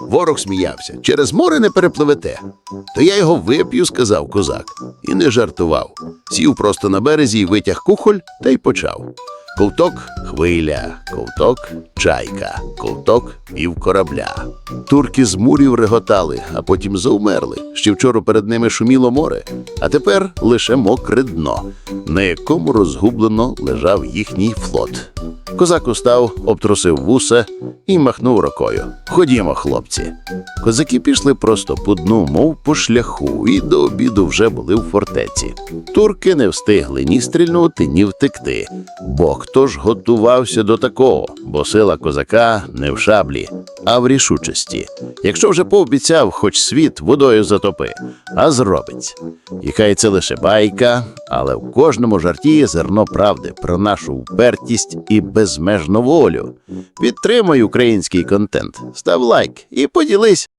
Ворог сміявся. Через море не перепливете. То я його вип'ю, сказав козак. І не жартував. Сів просто на березі і витяг кухоль та й почав. Ковток хвиля, ковток чайка, ковток пів корабля. Турки з мурів реготали, а потім завмерли. Ще вчора перед ними шуміло море, а тепер лише мокре дно, на якому розгублено лежав їхній флот. Козак устав, обтрусив вуса і махнув рукою. Ходімо, хлопці. Козаки пішли просто по дну, мов по шляху, і до обіду вже були в фортеці. Турки не встигли ні стрільнути, ні втекти. Бо хто ж готувався до такого? Бо сила козака не в шаблі, а в рішучості. Якщо вже пообіцяв, хоч світ водою затопи, а зробить. І хай це лише байка, але в кожному жарті є зерно правди про нашу впертість і безмежну волю. Підтримуй український контент, став лайк і поділись